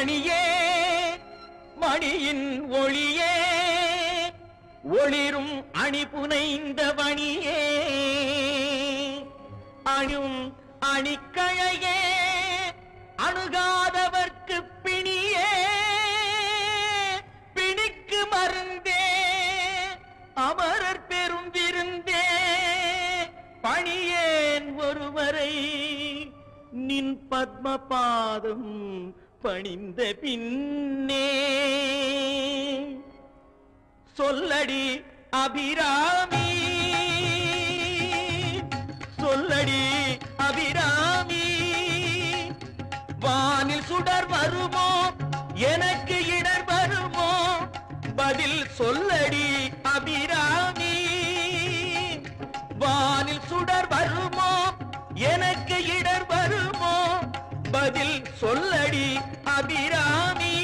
மணியே மணியின் ஒளியே ஒளிரும் அணி புனைந்த மணியே. அணும் அணிக்கழையே அணுகாதவர்க்கு பிணியே. பிணிக்கு மருந்தே அமரர் பெரும் விருந்தே. பணியேன் ஒருவரை நின் பத்மபாதம் பாதம் பணிந்த பின்னே. சொல்லடி அபிராமி பதில் சொல்லடி அபிராமி.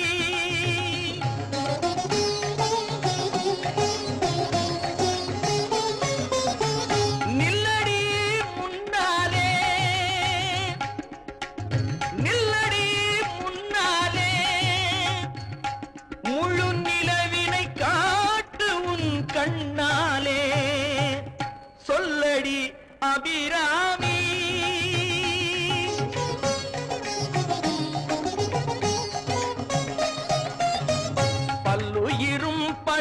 நில்லடி முன்னாலே நில்லடி முன்னாலே. முழு நிலவினை காட்டு உன் கண்ணாலே. சொல்லடி அபிராமி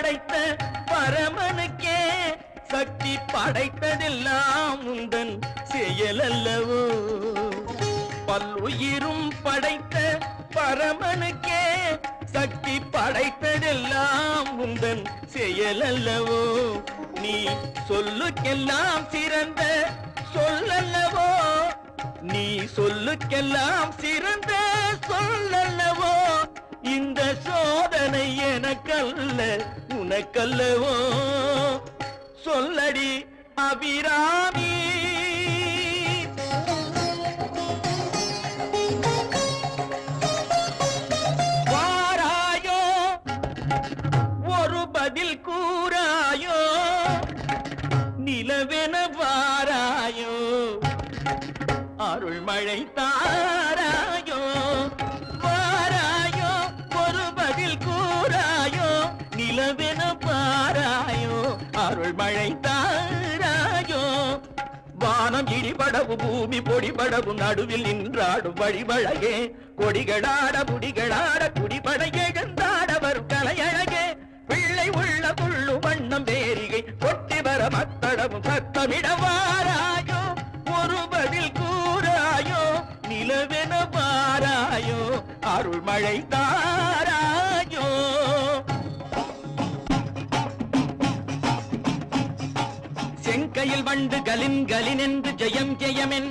படைத்த பரமனுக்கே சக்தி படைத்ததெல்லாம் உந்தன் செயலல்லவோ? பல்லுயிரும் படைத்த பரமனுக்கே சக்தி படைத்ததெல்லாம் உந்தன் செயலல்லவோ? நீ சொல்லுக்கெல்லாம் சிறந்த சொல்லல்லவோ? நீ சொல்லுக்கெல்லாம் சிறந்த உனக்கல்லவோ? சொல்லடி அபிராமி. வாராயோ ஒரு பதில் கூறாயோ? நிலவென வாராயோ? அருள்மழை தாராயோ அருள்மழை தாராயோ வானம் இடிபடவு பூமி பொடிபடவு நடுவில் நின்றாடும் வழிவழகே கொடிகளாட முடிகளாட குடிபட எழுந்தாடவர் கலையழகே. பிள்ளை உள்ள புள்ளு வண்ணம் வேரிகை கொட்டி வர மத்தடவும் சத்தமிடவாராயோ? ஒரு பதில் கூறாயோ? நிலவென பாராயோ அருள்மழை தாராயோ செங்கையில் வண்டு கலின் கலின் என்று ஜெயம் ஜெயம் என்று